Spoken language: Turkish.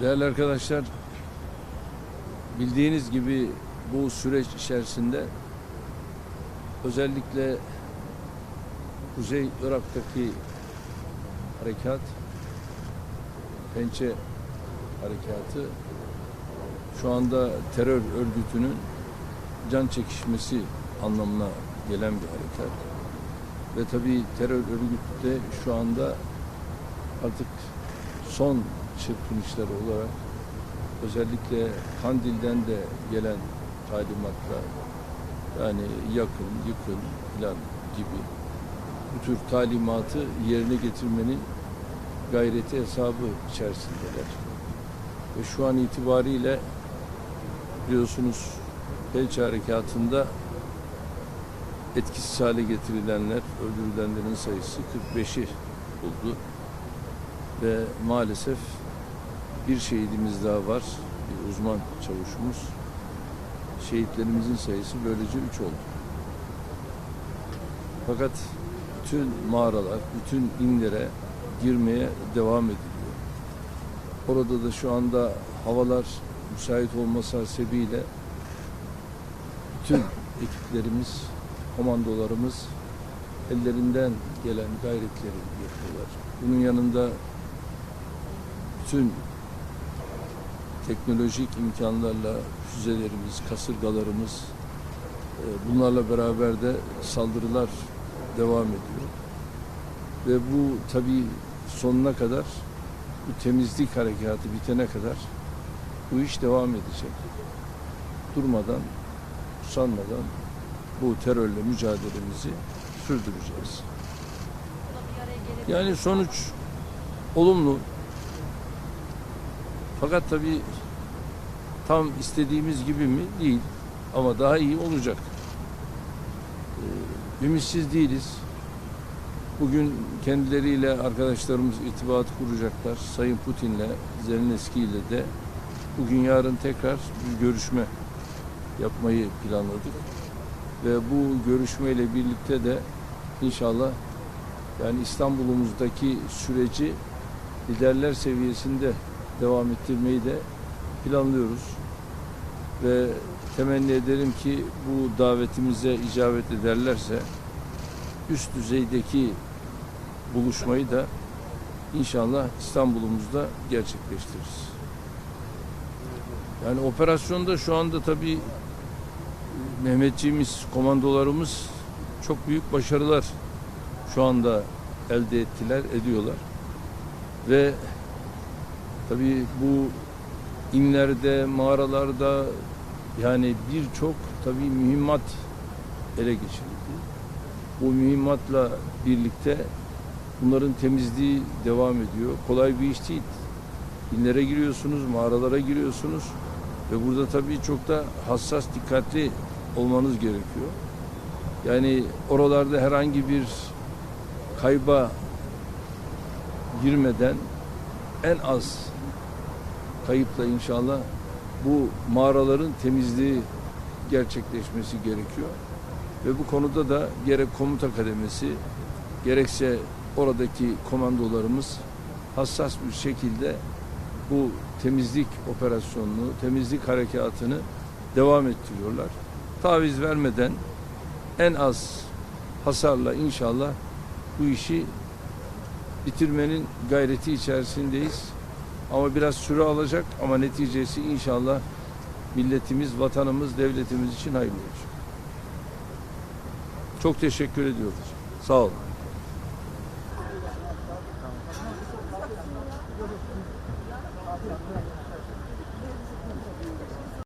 Değerli arkadaşlar, bildiğiniz gibi bu süreç içerisinde özellikle Kuzey Irak'taki harekat, Pençe harekatı şu anda terör örgütünün can çekişmesi anlamına gelen bir harekat. Ve tabii terör örgütü de şu anda artık son çırpınışları olarak özellikle Kandil'den de gelen talimatlar yani yakın, yıkın filan gibi bu tür talimatı yerine getirmenin gayreti hesabı içerisindeler. Ve şu an itibariyle biliyorsunuz Pelçe Harekatı'nda etkisiz hale getirilenler, öldürülenlerin sayısı 45'i buldu. Ve maalesef bir şehidimiz daha var. Bir uzman çavuşumuz. Şehitlerimizin sayısı böylece 3 oldu. Fakat bütün mağaralar, bütün inlere girmeye devam ediliyor. Orada da şu anda havalar müsait olması hasebiyle bütün ekiplerimiz, komandolarımız ellerinden gelen gayretleri yapıyorlar. Bunun yanında bütün teknolojik imkanlarla füzelerimiz, kasırgalarımız e, bunlarla beraber de saldırılar devam ediyor. Ve bu tabii sonuna kadar bu temizlik harekatı bitene kadar bu iş devam edecek. Durmadan, usanmadan bu terörle mücadelemizi sürdüreceğiz. Yani sonuç olumlu. Fakat tabii tam istediğimiz gibi mi? Değil. Ama daha iyi olacak. Ee, ümitsiz değiliz. Bugün kendileriyle arkadaşlarımız irtibat kuracaklar. Sayın Putin'le, Zelenski ile de bugün yarın tekrar bir görüşme yapmayı planladık. Ve bu görüşmeyle birlikte de inşallah yani İstanbul'umuzdaki süreci liderler seviyesinde devam ettirmeyi de planlıyoruz. Ve temenni ederim ki bu davetimize icabet ederlerse üst düzeydeki buluşmayı da inşallah İstanbul'umuzda gerçekleştiririz. Yani operasyonda şu anda tabii Mehmetçiğimiz, komandolarımız çok büyük başarılar şu anda elde ettiler, ediyorlar. Ve tabii bu inlerde, mağaralarda yani birçok tabii mühimmat ele geçirildi. Bu mühimmatla birlikte bunların temizliği devam ediyor. Kolay bir iş değil. İnlere giriyorsunuz, mağaralara giriyorsunuz ve burada tabii çok da hassas, dikkatli olmanız gerekiyor. Yani oralarda herhangi bir kayba girmeden en az kayıpla inşallah bu mağaraların temizliği gerçekleşmesi gerekiyor. Ve bu konuda da gerek komuta kademesi gerekse oradaki komandolarımız hassas bir şekilde bu temizlik operasyonunu, temizlik harekatını devam ettiriyorlar. Taviz vermeden en az hasarla inşallah bu işi bitirmenin gayreti içerisindeyiz. Ama biraz süre alacak ama neticesi inşallah milletimiz, vatanımız, devletimiz için hayırlı olacak. Çok teşekkür ediyoruz. Sağ olun.